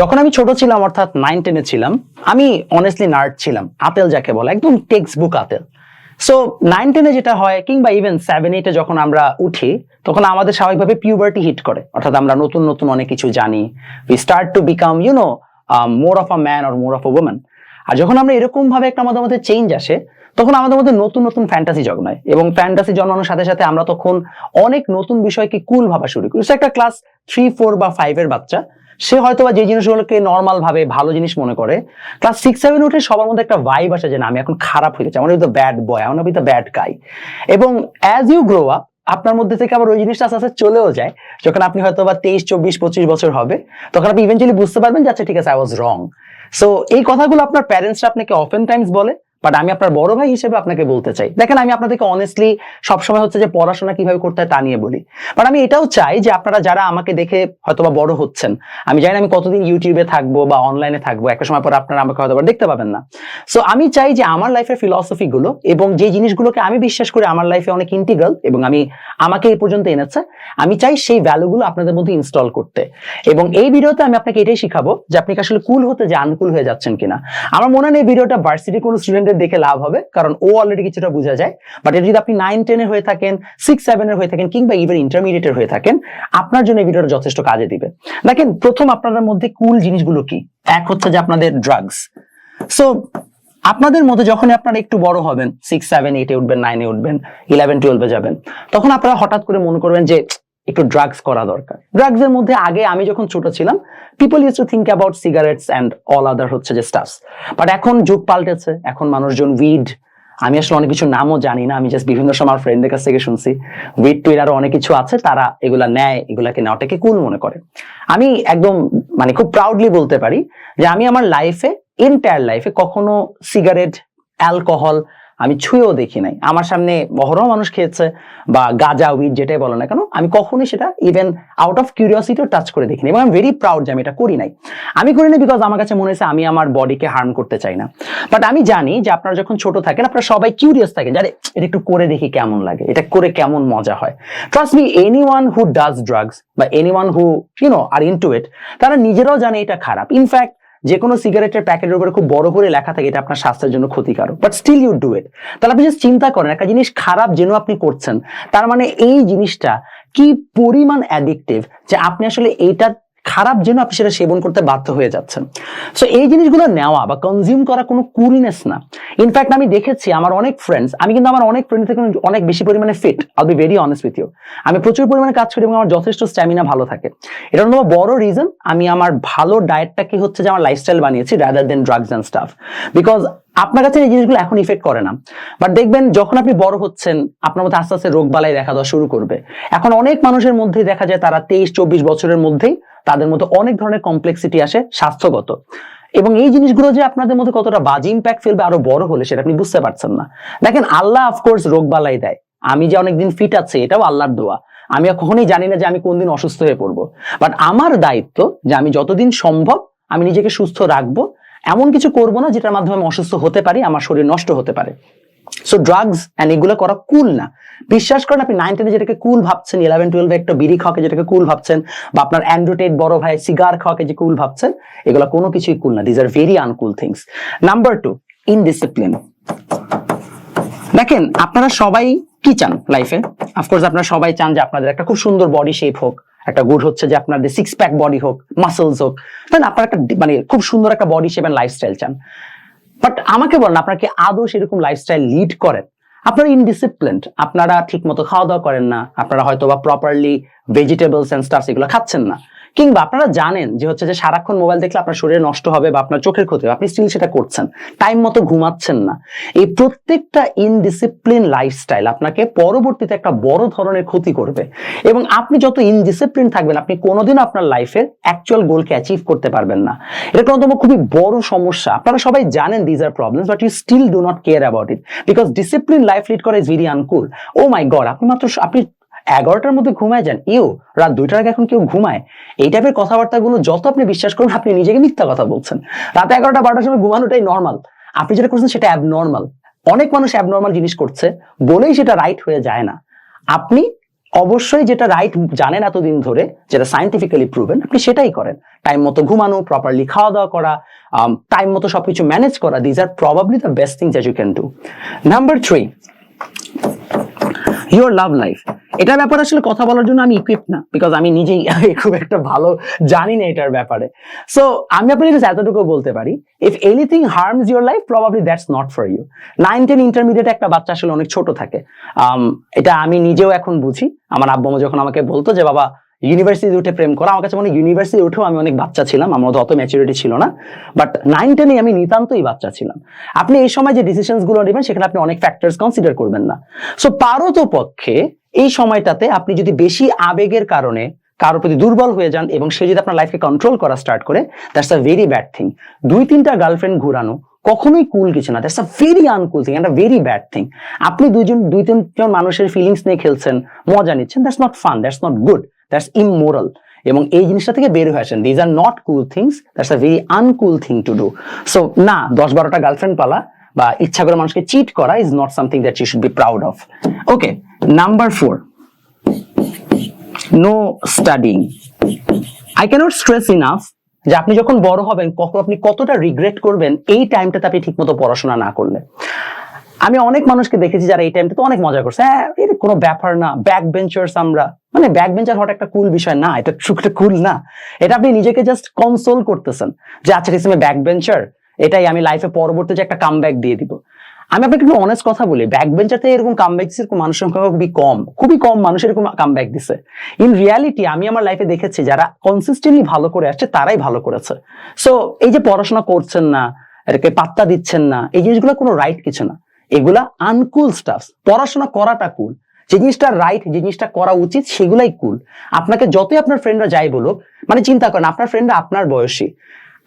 যখন আমি ছোট ছিলাম, অর্থাৎ নাইন টেনে ছিলাম, আমি অনেস্টলি নার্ড ছিলাম। আপেল যাকে বলে, একদম টেক্সট বুক আতেল সো নাইন টেনে যেটা হয়, কিংবা ইভেন সেভেন এইটে যখন আমরা উঠি, তখন আমাদের স্বাভাবিকভাবে পিউবার্টি হিট করে। অর্থাৎ আমরা নতুন নতুন অনেক কিছু জানি। We start to become you know more of a man or more of a women আর যখন আমরা এরকম ভাবে একটা আমাদের মধ্যে চেঞ্জ আসে, তখন আমাদের মধ্যে নতুন নতুন ফ্যান্টাসি জন্মায়। এবং ফ্যান্টাসি জন্মানোর সাথে সাথে আমরা তখন অনেক নতুন বিষয়কে কুল ভাবা শুরু করি। একটা ক্লাস থ্রি ফোর বা ফাইভ এর বাচ্চা সে হয়তো বা যে জিনিসগুলোকে নর্মাল ভাবে ভালো জিনিস মনে করে ক্লাস সিক্স সেভেন উঠে সবার মধ্যে একটা ভাইব আসে যে না, আমি এখন খারাপ হয়ে গেছি আমার দ্য ব্যাড বয় আমার দ্য ব্যাড গাই এবং অ্যাজ ইউ গ্রো আপ আপনার মধ্যে থেকে আবার ওই জিনিসটা আস্তে আস্তে চলেও যায়। যখন আপনি হয়তো বা তেইশ, চব্বিশ, পঁচিশ বছর হবে, তখন আপনি ইভেন্চুয়ালি বুঝতে পারবেন যে আচ্ছা ঠিক আছে আই ওয়াজ রং সো এই কথাগুলো আপনার প্যারেন্টসরা আপনাকে অফেন টাইমস বলে বাট আমি আপনার বড় ভাই হিসেবে আপনাকে বলতে চাই। দেখেন, আমি আপনাদেরকে অনেস্টলি সবসময় হচ্ছে যে পড়াশোনা কীভাবে করতে হয় তা নিয়ে বলি। বাট আমি এটাও চাই যে আপনারা যারা আমাকে দেখে হয়তোবা বড় হচ্ছেন, আমি জানি আমি কতদিন ইউটিউবে থাকব বা অনলাইনে থাকব, একটা সময় পর আপনারা আমাকে হয়তো দেখতে পাবেন না। সো আমি চাই যে আমার লাইফের ফিলসফি গুলো এবং যে জিনিসগুলোকে আমি বিশ্বাস করি আমার লাইফে অনেক ইন্টিগ্রাল এবং আমি আমাকে এই পর্যন্ত এনেছে, আমি চাই সেই ভ্যালুগুলো আপনাদের মধ্যে ইনস্টল করতে। এবং এই ভিডিওতে আমি আপনাকে এটাই শিখাবো যে আপনি আসলে কুল হতে যে আনকুল হয়ে যাচ্ছেন কিনা। আমার মনে না এই ভিডিওটা ভার্সিটি কোনো স্টুডেন্টের দেখে লাভ হবে, কারণ ও অলরেডি কিছুটা বোঝা যায়। বাট এটা যদি আপনি নাইন টেনের হয়ে থাকেন সিক্স সেভেনের হয়ে থাকেন, কিংবা ইভেন ইন্টারমিডিয়েটের হয়ে থাকেন, আপনার জন্য এই ভিডিওটা যথেষ্ট কাজে দিবে। দেখেন, প্রথম আপনাদের মধ্যে কুল জিনিসগুলো কি? এক হচ্ছে যে আপনাদের ড্রাগস সো আপনাদের মধ্যে যখন আপনারা একটু বড় হবেন সিক্স সেভেন এইটে উঠবেন নাইনে উঠবেন ইলেভেন টুয়েলভে যাবেন, তখন আপনারা হঠাৎ করে মনে করবেন যে একটু ড্রাগস করা দরকার। ড্রাগস এর মধ্যে আগে আমি যখন ছোট ছিলাম people use to think about cigarettes and all other হচ্ছে যে স্টাফস বাট এখন যুগ পাল্টেছে, এখন মানুষজন উইড আমি আসলে অনেক কিছু নামও জানি না, আমি জাস্ট বিভিন্ন সময় আমার ফ্রেন্ডদের কাছ থেকে শুনছি। উইড টুইড আরও অনেক কিছু আছে, তারা এগুলা নেয়, এগুলাকে নেওয়াটাকে কুল মনে করে। আমি একদম মানে খুব প্রাউডলি বলতে পারি যে আমি আমার লাইফে এন্টায়ার লাইফে কখনো সিগারেট অ্যালকোহল আমি ছুঁয়েও দেখি নাই। আমার সামনে বহরও মানুষ খেয়েছে বা গাজা উইড যেটাই বলো না কেন, আমি কখনোই সেটা ইভেন আউট অফ কিউরিয়াসিটিও টাচ করে দেখিনি এবং আমি ভেরি প্রাউড যে আমি এটা করি নাই। আমি করি না বিকজ আমার কাছে মনে হয়েছে আমি আমার বডিকে হার্ম করতে চাই না। বাট আমি জানি যে আপনারা যখন ছোট থাকেন, আপনারা সবাই কিউরিয়াস থাকেন যারে এটা একটু করে দেখি কেমন লাগে, এটা করে কেমন মজা হয়। Trust me anyone who does drugs বা anyone who you know are into it তারা নিজেরাও জানে এটা খারাপ। ইনফ্যাক্ট যে কোনো সিগারেটের প্যাকেটের উপরে খুব বড় করে লেখা থাকে, এটা আপনার স্বাস্থ্যের জন্য ক্ষতিকারক। But still you do it তাহলে আপনি জাস্ট চিন্তা করেন, একটা জিনিস খারাপ যেন আপনি করছেন, তার মানে এই জিনিসটা কি পরিমাণ অ্যাডিকটিভ যে আপনি আসলে এইটা খারাপ যেন আপনি সেটা সেবন করতে বাধ্য হয়ে যাচ্ছেন। সো এই জিনিসগুলো নেওয়া বা কনজিউম করা কোনো কুলিনেস না। ইনফ্যাক্ট আমি দেখেছি আমার অনেক ফ্রেন্ডস আমি কিন্তু আমার অনেক ফ্রেন্ড থেকে অনেক বেশি পরিমাণে fit I'll be very honest with you আমি প্রচুর পরিমাণে কাজ করি এবং আমার যথেষ্ট স্ট্যামিনা ভালো থাকে। এটা অন্যতম বড় রিজন আমি আমার ভালো ডায়েটটাকে হচ্ছে যে আমার লাইফস্টাইল বানিয়েছি rather than drugs and stuff because আপনার কাছে এই জিনিসগুলো এখন ইফেক্ট করে না। বাট দেখবেন যখন আপনি বড় হচ্ছেন, আপনার মধ্যে আস্তে আস্তে রোগ বালাই দেখা দেওয়া শুরু করবে। এখন অনেক মানুষের মধ্যে দেখা যায় তারা তেইশ, চব্বিশ বছরের মধ্যেই তাদের মধ্যে অনেক ধরনের কমপ্লেক্সিটি আসে স্বাস্থ্যগত। এবং এই জিনিসগুলো যে আপনাদের মধ্যে কতটা বাজে ইম্প্যাক্ট ফেলবে আরও বড় হলে সেটা আপনি বুঝতে পারছেন না। দেখেন, আল্লাহ অফকোর্স রোগ বালাই দেয়। আমি যে অনেকদিন ফিট আছে, এটাও আল্লাহর দোয়া। আমি কখনোই জানি না যে আমি কোনদিন অসুস্থ হয়ে পড়ব। বাট আমার দায়িত্ব যে আমি যতদিন সম্ভব আমি নিজেকে সুস্থ রাখব এমন কিছু করব না যেটার মাধ্যমে আমি অসুস্থ হতে পারি, আমার শরীর নষ্ট হতে পারে। সো ড্রাগস অ্যান্ড এগুলো করা কুল না। বিশ্বাস করেন আপনি নাইন টেনে যেটাকে কুল ভাবছেন ইলেভেন টুয়েলভে একটা বিড়ি খাওয়াকে যেটাকে কুল ভাবছেন, বা আপনার অ্যান্ড্রোটেড বড় ভাই সিগার খাওয়াকে যে কুল ভাবছেন, এগুলো কোনো কিছুই কুল না। These are very uncool things number two indiscipline দেখেন, আপনারা সবাই কি চান লাইফে অফকোর্স আপনারা সবাই চান যে আপনাদের একটা খুব সুন্দর বডি শেপ হোক। একটা গুড হচ্ছে যে আপনার সিক্স প্যাক বডি হোক মাসেলস হোক তাই আপনার একটা মানে খুব সুন্দর একটা বডি শেপ লাইফস্টাইল চান। বাট আমাকে বলেন, আপনার কি আদৌ সেরকম লাইফস্টাইল লিড করেন? আপনারা ইনডিসিপ্লিন আপনারা ঠিক মতো খাওয়া দাওয়া করেন না, আপনারা হয়তো বা প্রপারলি ভেজিটেবলস এন্ড স্টাফস এগুলো খাচ্ছেন না। কিংবা আপনারা জানেন যে হচ্ছে যে সারাক্ষণ মোবাইল দেখলে আপনার শরীরে নষ্ট হবে বা আপনার চোখের ক্ষতি হবে, আপনি স্টিল সেটা করছেন। টাইম মতো ঘুমাচ্ছেন না। এই প্রত্যেকটা ইনডিসিপ্লিন লাইফস্টাইল আপনাকে পরবর্তীতে একটা বড় ধরনের ক্ষতি করবে। এবং আপনি যত ইনডিসিপ্লিন থাকবেন, আপনি কোনোদিন আপনার লাইফের অ্যাকচুয়াল গোলকে অ্যাচিভ করতে পারবেন না। এটা অন্যতম খুবই বড় সমস্যা। আপনারা সবাই জানেন these are problems but you still do not care about it because discipline life lead করা is very uncool oh my God আপনি মাত্র আপনি এগারোটার মধ্যে ঘুমায় যান। ইউ, রাত দুইটার আগে এখন কেউ ঘুমায়। এই টাইপের কথাবার্তাগুলো যত আপনি বিশ্বাস করুন, আপনি নিজেকে মিথ্যা কথা বলছেন। রাত এগারোটা বারোটার সময় ঘুমানোটাই নর্মাল আপনি যেটা করছেন সেটা অ্যাবনর্মাল অনেক মানুষ অ্যাবনর্মাল জিনিস করছে, বলেই সেটা রাইট হয়ে যায় না। আপনি অবশ্যই যেটা রাইট জানেন এতদিন ধরে, যেটা সাইন্টিফিক্যালি প্রুভেন আপনি সেটাই করেন। টাইম মতো ঘুমানো প্রপারলি খাওয়া দাওয়া করা টাইম মতো সবকিছু ম্যানেজ করা these are probably the best things that you can do number three your love life এটার ব্যাপারে আসলে কথা বলার জন্য আমি ইকুইপ না বিকজ আমি নিজেই খুব একটা ভালো জানি না এটার ব্যাপারে। সো আমি আপনাকে এতটুকু বলতে পারি if anything harms your life probably that's not for you nine ten intermediate একটা বাচ্চা আসলে অনেক ছোট থাকে। Um, এটা আমি নিজেও এখন বুঝি। আমার আব্বামা যখন আমাকে বলতো যে বাবা ইউনিভার্সিটি উঠে প্রেম করা, আমার কাছে মনে ইউনিভার্সিটি উঠেও আমি অনেক বাচ্চা ছিলাম, আমার অত ম্যাচুরিটি ছিল না। বাট নাইন টেনে আমি নিতান্তই বাচ্চা ছিলাম। আপনি এই সময় যে ডিসিশনসগুলো নেবেন, সেখানে আপনি অনেক ফ্যাক্টরস কনসিডার করবেন না। সো পারত পক্ষে এই সময়টাতে আপনি যদি বেশি আবেগের কারণে কারোর প্রতি দুর্বল হয়ে যান এবং সে যদি আপনার লাইফকে কন্ট্রোল করা স্টার্ট করে that's a very bad thing দুই, তিনটা গার্লফ্রেন্ড ঘুরানো কখনোই কুল কিছু না that's a very uncool thing একটা ভেরি ব্যাড থিং আপনি দুইজন, দুই, তিনজন মানুষের ফিলিংস নিয়ে খেলছেন, মজা নিচ্ছেন that's not fun that's not good that's immoral এবং এই জিনিসটা থেকে বের হয়ে আসেন। These are not cool things that's a very uncool thing to do so না, দশ বারোটা গার্লফ্রেন্ড পালা বা ইচ্ছা করে মানুষকে চিট করা is not something that you should be proud of okay number four no studying I can't stress enough যে আপনি যখন বড় হবেন, কখন আপনি কতটা রিগ্রেট করবেন, এই টাইমটাতে আপনি ঠিকমতো পড়াশোনা না করলে। আমি অনেক মানুষকে দেখেছি যারা এই টাইমটাতে অনেক মজা করছে। হ্যাঁ এটা কোনো ব্যাপার না। ব্যাক বেঞ্চার্স আমরা। মানে ব্যাক বেঞ্চার হওয়াটা একটা কুল বিষয়। না, এটা একটা কুল না। এটা আপনি নিজেকে জাস্ট কনসোল করতেছেন যে আচ্ছা ঠিক ব্যাক বেঞ্চার এটাই আমি লাইফে পরবর্তী যে একটা কাম দিয়ে দিব। আমি আপনাকে একটু অনেস্ট কথা বলি। ব্যাক বেঞ্চারতে এরকম কাম ব্যাক দিচ্ছে মানুষের সংখ্যা খুবই কম। খুবই কম মানুষ এরকম কাম ব্যাক দিছে। ইন রিয়ালিটি আমি আমার লাইফে দেখেছি যারা কনসিস্টেন্টলি ভালো করে আসছে, তারাই ভালো করেছে। সো এই যে পড়াশোনা করছেন না, এটাকে পাত্তা দিচ্ছেন না, এই জিনিসগুলো কোনো রাইট কিছু না। এগুলা আনকুল স্টাফ পড়াশোনা করাটা কুল যে জিনিসটা রাইট যে জিনিসটা করা উচিত, সেগুলাই কুল আপনাকে যতই আপনার ফ্রেন্ডরা যাই বলুক মানে চিন্তা করেন, আপনার ফ্রেন্ডরা আপনার বয়সী।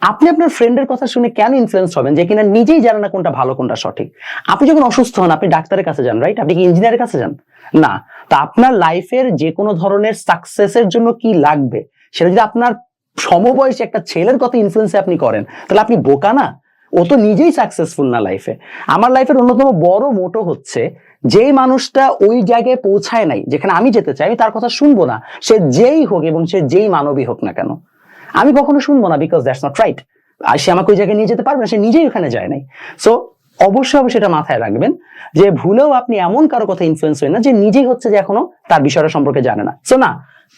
আপনি আপনার ফ্রেন্ডের কথা শুনে কেন ইনফ্লুয়েন্স হবেন যে কিনা নিজেই জানেন না কোনটা ভালো, কোনটা সঠিক? আপনি যখন অসুস্থ হন, আপনি ডাক্তারের কাছে যান রাইট আপনি কি ইঞ্জিনিয়ারের কাছে যান? না। তা আপনার লাইফের যে কোনো ধরনের সাকসেসের জন্য কি লাগবে? সেটা যদি আপনার সমবয়সী একটা ছেলের কথা ইনফ্লুয়েন্সে আপনি করেন, তাহলে আপনি বোকা না? ও তো নিজেই সাকসেসফুল না লাইফে আমার লাইফের অন্যতম বড় মোটো হচ্ছে, যেই মানুষটা ওই জায়গায় পৌঁছায় নাই, যেখানে আমি যেতে চাই, আমি তার কথা শুনব না। সে যেই হোক এবং সে যেই মানবী হোক না কেন। আমি কখনো শুনব না বিকজ দ্যাটস নট রাইট আর সে আমাকে ওই জায়গায় নিয়ে যেতে পারবে না, সে নিজেই ওখানে যায় নাই। সো অবশ্যই অবশ্যই এটা মাথায় রাখবেন যে ভুলেও আপনি এমন কারও কথা ইনফ্লুয়েন্স হয় না, যে নিজেই হচ্ছে যে এখনও তার বিষয়টা সম্পর্কে জানে না। সো না,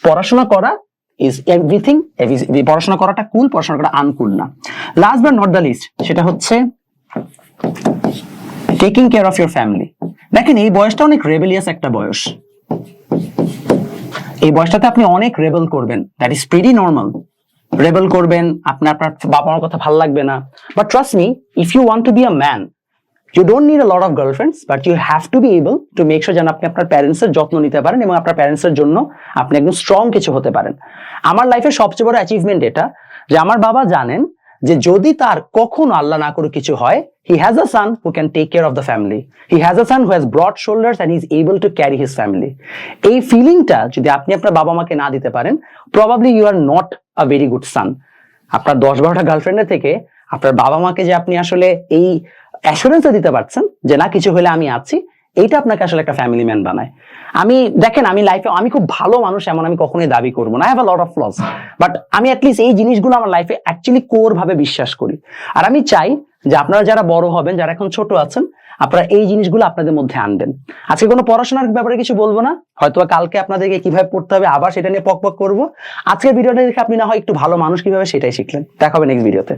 পড়াশোনা করা ইজ এভরিথিং পড়াশোনা করাটা কুল পড়াশোনা করা আনকুল না। Last but not the least সেটা হচ্ছে taking care of your family দেখেন, এই বয়সটা অনেক রেবেলিয়াস একটা বয়স। এই বয়সটাতে আপনি অনেক রেবেল করবেন। That is pretty normal rebel করবেন, আপনার আপনার বাবা মার কথা ভালো লাগবে না। But trust me if you want to be a man you don't need a lot of girlfriends but you have to be able to make sure যেন আপনি আপনার প্যারেন্টস এর যত্ন নিতে পারেন এবং আপনার প্যারেন্টস এর জন্য আপনি একদম স্ট্রং কিছু হতে পারেন। আমার লাইফের সবচেয়ে বড় অ্যাচিভমেন্ট এটা যে আমার বাবা জানেন যে যদি তার কখনো আল্লাহ না করে কিছু হয় he has a son who can take care of the family he has a son who has broad shoulders and is able to carry his family এই ফিলিংটা যদি আপনি আপনার বাবা মাকে না দিতে পারেন probably you are not a very good son আপনার দশ বারোটা গার্লফ্রেন্ডের থেকে আপনার বাবা মাকে যে আপনি আসলে এই অ্যাসুরেন্সটা দিতে পারছেন যে না, কিছু হলে আমি আছি। এইটা আপনাকে আসলে একটা ফ্যামিলি ম্যান বানায়। আমি, দেখেন, আমি লাইফে আমি খুব ভালো মানুষ, এমন আমি কখনোই দাবি করব না। Have a lot of flaws but আমি অ্যাটলিস্ট এই জিনিসগুলো আমার লাইফে অ্যাকচুয়ালি কোর ভাবে বিশ্বাস করি। আর আমি চাই যে আপনারা যারা বড় হবেন, যারা এখন ছোট আছেন, আপনারা এই জিনিসগুলো আপনাদের মধ্যে আনবেন। আজকে কোনো পড়াশোনার ব্যাপারে কিছু বলব না? হয়তো কালকে আপনাদেরকে কীভাবে পড়তে হবে, আবার সেটা নিয়ে পক পক করব। আজকের ভিডিওটা দেখে আপনি না হয় একটু ভালো মানুষ কীভাবে সেটাই শিখলেন। দেখা হবে নেক্সট ভিডিওতে